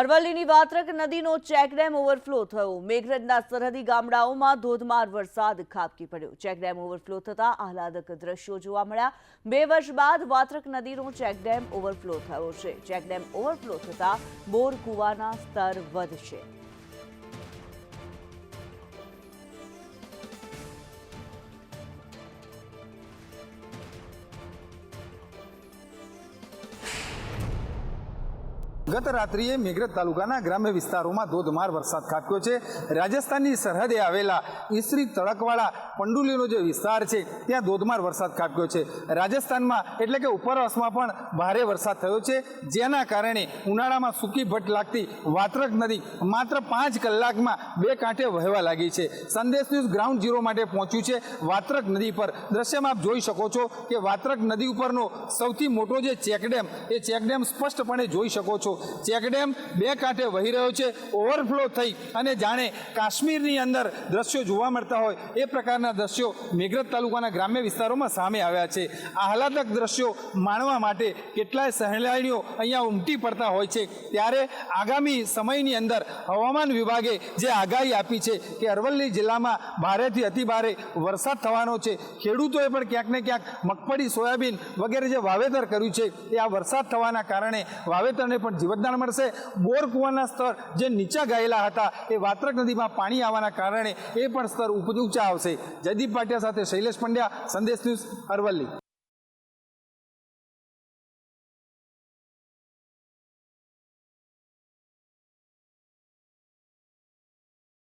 અરવલ્લીની વાત્રક નદીનો check dam overflow થયો. મેઘરજના સરહદી ગામડાઓમાં ધોધમાર વરસાદ ખાબકી પડ્યો. ચેકડેમ ઓવરફ્લો થતા આહલાદક દ્રશ્યો જોવા મળ્યા. બે વર્ષ બાદ વાત્રક નદીનો ચેકડેમ ઓવરફ્લો થયો છે. ચેકડેમ ઓવરફ્લો થતાં બોર કુવાના સ્તર વધશે. ગત રાત્રિએ મેઘરજ તાલુકાના ગ્રામ્ય વિસ્તારોમાં ધોધમાર વરસાદ ખાબક્યો છે. રાજસ્થાનની સરહદે આવેલા ઈસરી તળકવાળા પંડુલીનો જે વિસ્તાર છે, ત્યાં ધોધમાર વરસાદ ખાબક્યો છે. રાજસ્થાનમાં એટલે કે ઉપરવાસમાં પણ ભારે વરસાદ થયો છે. જેના કારણે ઉનાળામાં સૂકી ભટ્ટ લાગતી વાત્રક નદી માત્ર પાંચ કલાકમાં બે કાંઠે વહેવા લાગી છે. સંદેશ ન્યૂઝ ગ્રાઉન્ડ ઝીરો માટે પહોંચ્યું છે. વાત્રક નદી પર દ્રશ્યમાં આપ જોઈ શકો છો કે વાત્રક નદી ઉપરનો સૌથી મોટો જે ચેકડેમ, એ ચેકડેમ સ્પષ્ટપણે જોઈ શકો છો. ચેકડેમ બે કાંઠે વહી રહ્યો છે, ઓવરફ્લો થઈ અને જાણે કાશ્મીરની અંદર દ્રશ્યો જોવા મળતા હોય એ પ્રકારના દ્રશ્યો મેઘરજ તાલુકાના ગ્રામ્ય વિસ્તારોમાં સામે આવ્યા છે. આહલાદક દ્રશ્યો માણવા માટે કેટલાય સહેલાણીઓ અહીંયા ઉમટી પડતા હોય છે. ત્યારે આગામી સમયની અંદર હવામાન વિભાગે જે આગાહી આપી છે કે અરવલ્લી જિલ્લામાં ભારેથી અતિભારે વરસાદ થવાનો છે. ખેડૂતોએ પણ ક્યાંક ને ક્યાંક મગફળી, સોયાબીન વગેરે જે વાવેતર કર્યું છે, એ આ વરસાદ થવાના કારણે વાવેતરને પણ જીવતદાન મળશે. બોર કુવાના સ્તર જે નીચા ગયેલા હતા, એ વાત્રક નદીમાં પાણી આવવાના કારણે એ પણ સ્તર ઉપજ ઊંચા આવશે. જયદીપ પાટિયા સાથે શૈલેષ પંડ્યા, સંદેશ ન્યૂઝ અરવલ્લી.